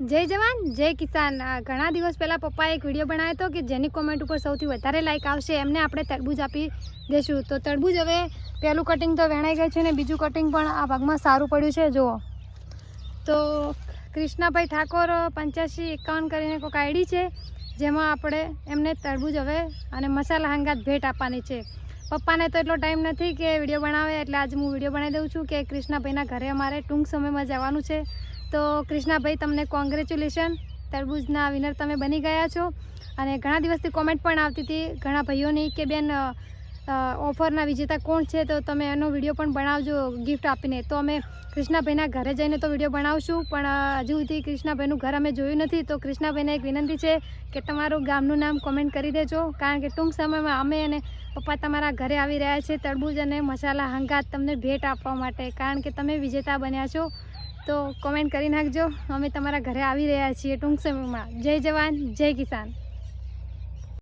જય જવાન, જય કિસાન. ઘણા દિવસ પહેલાં પપ્પાએ એક વીડિયો બનાવ્યો હતો કે જેની કોમેન્ટ ઉપર સૌથી વધારે લાઇક આવશે, એમને આપણે તરબૂજ આપી દઈશું તો તરબૂજ હવે પહેલું કટિંગ તો વેણાઈ ગયું છે ને બીજું કટિંગ પણ આ ભાગમાં સારું પડ્યું છે, જુઓ. તો કૃષ્ણાભાઈ ઠાકોર પંચ્યાસી એકાવન કરીને કોઈક આઈડી છે, જેમાં આપણે એમને તરબૂજ હવે અને મસાલા હંગાત ભેટ આપવાની છે. પપ્પાને તો એટલો ટાઈમ નથી કે વીડિયો બનાવે, એટલે આજે હું વીડિયો બનાવી દઉં છું કે કૃષ્ણાભાઈના ઘરે અમારે ટૂંક સમયમાં જવાનું છે. તો કૃષ્ણાભાઈ, તમને કોંગ્રેચ્યુલેશન તરબૂજના વિનર તમે બની ગયા છો. અને ઘણા દિવસથી કોમેન્ટ પણ આવતી હતી. ઘણા ભાઈઓની કે બેન ઓફરના વિજેતા કોણ છે તો તમે એનો વીડિયો પણ બનાવજો ગિફ્ટ આપીને. તો અમે કૃષ્ણાભાઈના ઘરે જઈને તો વીડિયો બનાવશું. પણ હજુ સુધી કૃષ્ણાભાઈનું ઘર અમે જોયું નથી. તો કૃષ્ણાભાઈને એક વિનંતી છે કે તમારું ગામનું નામ કોમેન્ટ કરી દેજો. કારણ કે ટૂંક સમયમાં અમે અને પપ્પા તમારા ઘરે આવી રહ્યા છે. તરબૂજ અને મસાલા હંગાત તમને ભેટ આપવા માટે. કારણ કે તમે વિજેતા બન્યા છો. તો કોમેન્ટ કરી નાખજો. અમે તમારા ઘરે આવી રહ્યા છીએ ટૂંક સમયમાં. જય જવાન, જય કિસાન.